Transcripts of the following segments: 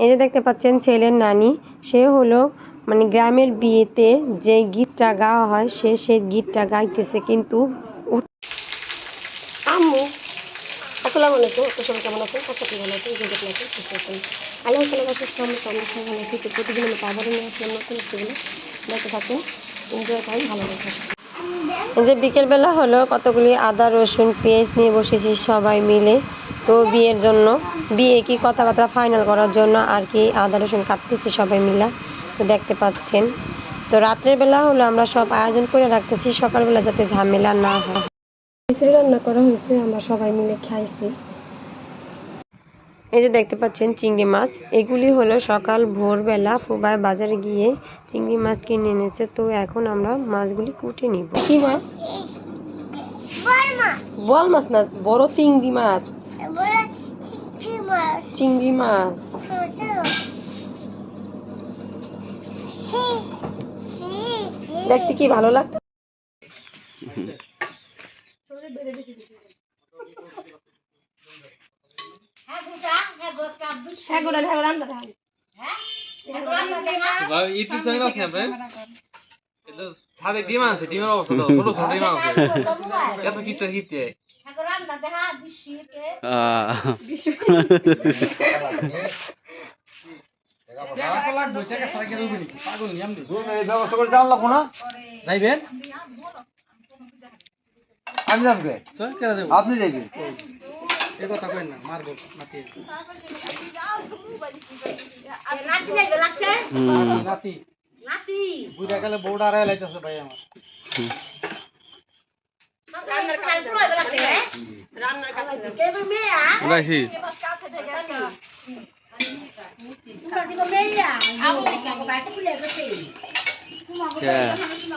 এই যে দেখতে পাচ্ছেন ছেলের নানি সে হলো মানে গ্রামের বিয়েতে যে গীতটা গাওয়া হয় সে সেই গীতটা গাইতেছে কিন্তু আম্মু আসসালামু আলাইকুম আপনার সবাই কেমন আছেন? আশা করি ভালো আছেন আছেন সুস্থ আছেন। আল্লাহ তালা কাছে সবাই ভালো আছি প্রতিদিন আমি আবারও নিয়ে আসলাম নতুন সেগুলো দেখতে থাকেন এনজয় করেন ভালো লাগে যে বিকেলবেলা হলো কতগুলি আদা রসুন পেঁয়াজ নিয়ে বসেছি সবাই মিলে। তো বিয়ের জন্য। বিয়ে কি কথাবার্তা ফাইনাল করার জন্য আর কি আদা রসুন কাটতেছি সবাই মিলে। তো দেখতে পাচ্ছেন। তো রাত্রের বেলা হলো আমরা সব আয়োজন করে রাখতেছি সকালবেলা যাতে ঝামেলা না হয়। খিচুড়ি রান্না করা হয়েছে আমরা সবাই মিলে খাইছি। এই যে দেখতে পাচ্ছেন চিংড়ি মাছ। এগুলি হলো সকাল ভোরবেলা ফুবাই বাজারে গিয়ে চিংড়ি মাছ কিনে এনেছে। তো এখন আমরা মাছগুলি কুটে নিব। কি মাছ? বল মাছ না বড় চিংড়ি মাছ। চিংড়ি মাছ দেখতে কি ভালো লাগতো ইউটিউব চ্যানেল আছে আপনার ছাদে ডিম আছে ডিমের অবস্থা তো ছোট ছোট ডিম আছে। এত কিপটা কিপটে। আমি যাব আপনি যাইবেন। এই কথা কই না মারবো নাতি। নাতি বুড়া গেলে বউটা আড়াই লাইতেছে ভাই আমার।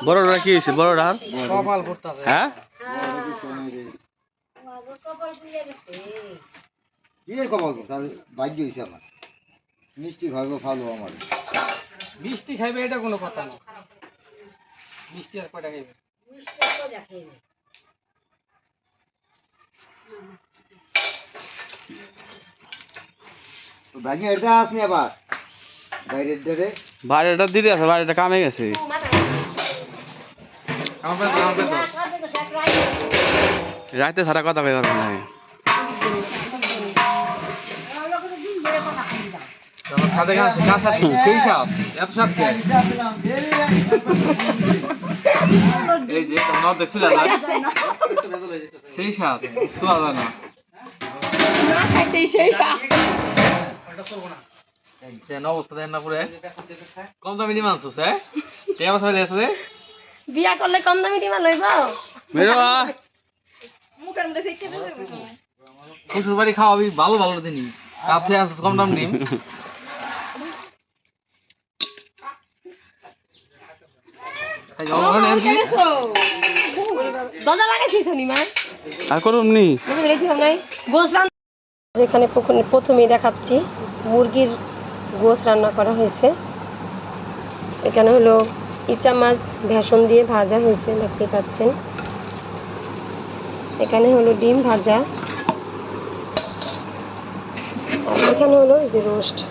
বড়রা কি হয়েছে? বড়রা? কপাল হ্যাঁ? কপাল তার ভাগ্য হয়েছে আমার। মিষ্টি ভাগ্য ভালো আমার। মিষ্টি খাইবে এটা কোনো কথা না। মিষ্টি আর কয়টা খাইবে? তো ভাগ্য এটা আসনি আবার? বাইরের ডেরে বাড়িটা দিদি আছে বাড়িটা কামে গেছে। রাতে সারা কথা কই পারব না। গাছ গাছ সেই সাপ এত সাপ দেখছিল না। সেই যায় না। দেন অবস্থা দেন না পুরে। কম দামি হ্যাঁ? কে আমার সাথে আছে বিয়া করলে কম দামি দিবা লইব মেরো শ্বশুর বাড়ি খাওয়াবি ভালো ভালো কাছে আছে কম দাম ডিম। দরজা লাগাইছিস মা। আর করুম নি? যেখানে প্রথমে- প্রথমেই দেখাচ্ছি মুরগির গোস রান্না করা হয়েছে। এখানে হলো ইচা মাছ ভেষণ দিয়ে ভাজা হয়েছে দেখতে পাচ্ছেন। এখানে হলো ডিম ভাজা। আর এখানে হলো যে রোস্ট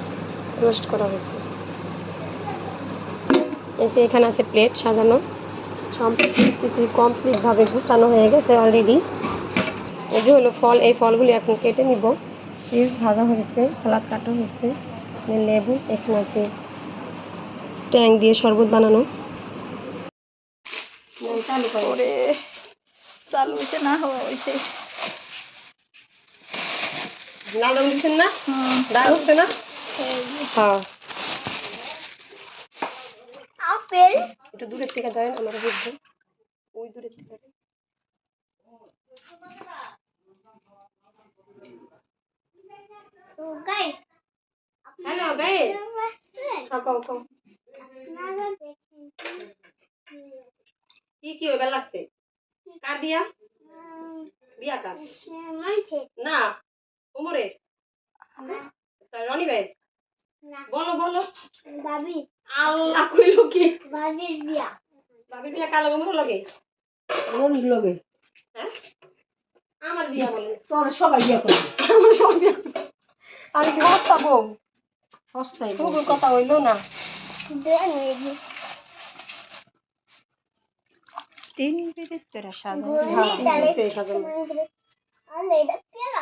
রোস্ট করা হয়েছে। এই যে এখানে আছে প্লেট সাজানো। কিছু কমপ্লিটভাবে গুছানো হয়ে গেছে অলরেডি এই যে হলো ফল এই ফলগুলি এখন কেটে নিব। চিজ ভাজা হয়েছে সালাদ কাটা হয়েছে লেবু এখানে আছে ট্যাং দিয়ে শরবত বানানো। চালু করে চালু হয়েছে না হওয়া হয়েছে না? হ্যাঁ। আপেল একটু দূরের থেকে ধরেন আমার বুঝবে ওই দূরের থেকে। তো গাইস হ্যালো গাইস খাও খাও আপনারা দেখেন কি? কি লাগছে? কার বিয়া? বিয়া কার না উমরে রনি ভাই বলো বলো। বাবি আল্লাহ কইলো কি? বাবির বিয়া। ভাবির বিয়া কালো উমর লগে? রনির লগে। হ্যাঁ? আমার বিয়া বলে। তোর সবাই বিয়ে করবে। আমার সব বিয়া আমি কি হাত পাবো সস্তায় ফুবুর কথা হইল না। তিন পিস করে সাদা হ্যাঁ, ডালে স্প্রে সাজানো আলে এটা পেরা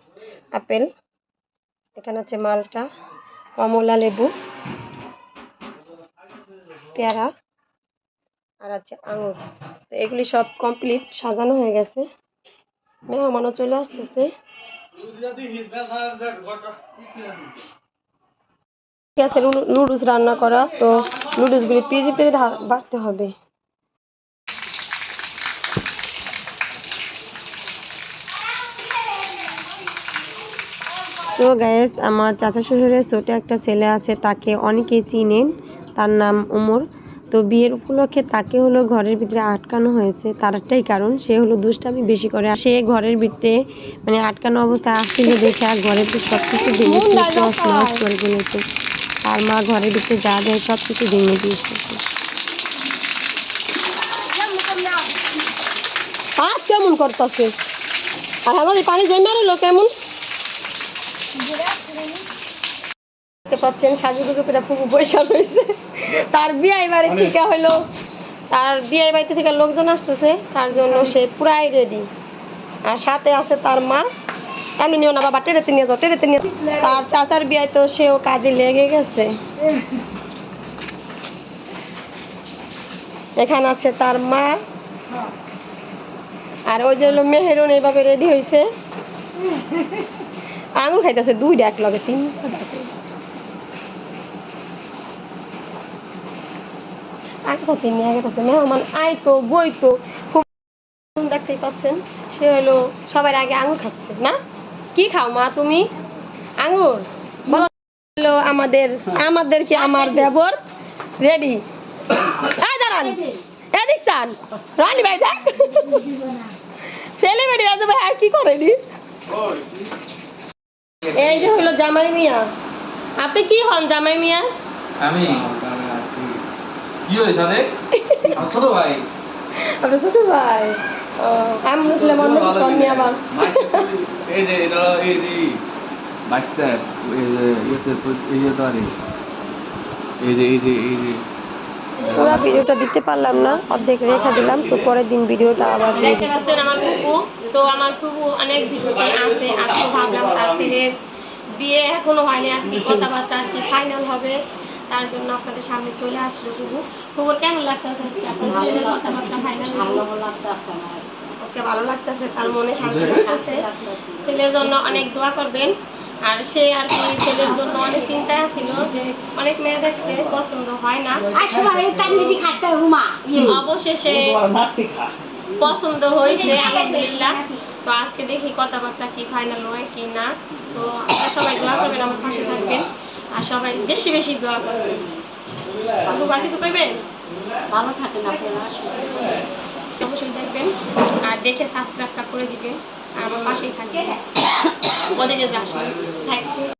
আপেল, এখানে আছে মালটা, কমলা লেবু, পেয়ারা, আর আছে আঙুর। তো এগুলি সব কমপ্লিট সাজানো হয়ে গেছে। মেহমানও চলে আসতেছে। আছে, নুডলস রান্না করা, তো নুডলসগুলি পিজি পিজি বাড়তে হবে। তো গ্যাস আমার চাচা শ্বশুরের ছোট একটা ছেলে আছে তাকে অনেকে চিনেন। তার নাম উমর। তো বিয়ের উপলক্ষে তাকে হলো ঘরের ভিতরে আটকানো হয়েছে। তার একটাই কারণ সে হলো দুষ্টামি বেশি করে। সে ঘরের ভিতরে মানে আটকানো অবস্থায় আসছিল দেখে আর ঘরের ভিতরে সব কিছু ভেঙে করে ফেলেছে। আর মা ঘরের ভিতরে যা দেয় সব কিছু ভেঙে দিয়েছে। আর কেমন করতেছে? আর আমাদের পানি জমে কেমন? দেখতে পাচ্ছেন সাজুগুজু করে ফুপু পয়সা রয়েছে তার বিয়ে বাড়ি থেকে হইল তার বিয়ে বাড়িতে থেকে লোকজন আসতেছে তার জন্য সে পুরাই রেডি আর সাথে আছে তার মা। এমনি নিও না বাবা টেরেতে নিয়ে যাও টেরেতে নিয়ে তার চাচার বিয়ে তো সেও কাজে লেগে গেছে। এখানে আছে তার মা। আর ওই যে হলো মেহেরুন এইভাবে রেডি হয়েছে আঙুর খাইতেছে দুই এক লগে চিনি আগে তো তিনি আগে পাচ্ছে মেহমান আই তো বই তো খুব দেখতেই পাচ্ছেন সে হলো সবার আগে আঙুর খাচ্ছে না কি খাও মা তুমি আঙুর বলো আমাদের আমাদের কি আমার দেবর রেডি এই দাঁড়ান এদিক চান রানী ভাই দেখ ছেলে বেড়ে আছে ভাই আর কি করেনি এই যে হলো জামাই মিয়া আপনি কি হন জামাই মিয়া আমি কি হয়েছে আমার ছোট ভাই আপনার ছোট ভাই আমি মুসলিম অন্য কিছু হননি আবার এই যে এটা এই যে মাস্টার এই যে এই যে এই যে এই যে পুরো ভিডিওটা দিতে পারলাম না অর্ধেক রেখে দিলাম তো পরের দিন ভিডিওটা আবার দেখতে পাচ্ছেন আমার ফুপু তো আমার ফুপু অনেক ভিডিওতে আছে আজকে ভাবলাম তার ছেলের বিয়ে এখনও হয়নি আজকে কথাবার্তা আজকে ফাইনাল হবে তার জন্য আপনাদের সামনে চলে আসলো ফুপু। ফুপুর কেমন লাগতেছে আজকে? আপনার ছেলের কথাবার্তা ফাইনাল ভালো লাগতেছে আমার আজকে। আজকে ভালো লাগতেছে তার মনে শান্তি আছে। ছেলের জন্য অনেক দোয়া করবেন। আর সে আর কি ছেলের জন্য অনেক চিন্তায় ছিল যে অনেক মেয়ে দেখছে পছন্দ হয় না। অবশেষে পছন্দ হয়েছে আলহামদুলিল্লাহ। তো আজকে দেখি কথাবার্তা কি ফাইনাল হয় কি না। তো আপনারা সবাই দোয়া করবেন আমার পাশে থাকবেন। আর সবাই বেশি বেশি দোয়া করবেন। আপু আর কিছু করবেন ভালো থাকেন আপনারা অবশ্যই দেখবেন। আর দেখে সাবস্ক্রাইবটা করে দিবেন। আমার পাশেই থাকে ওদেরকে যাস থ্যাংক ইউ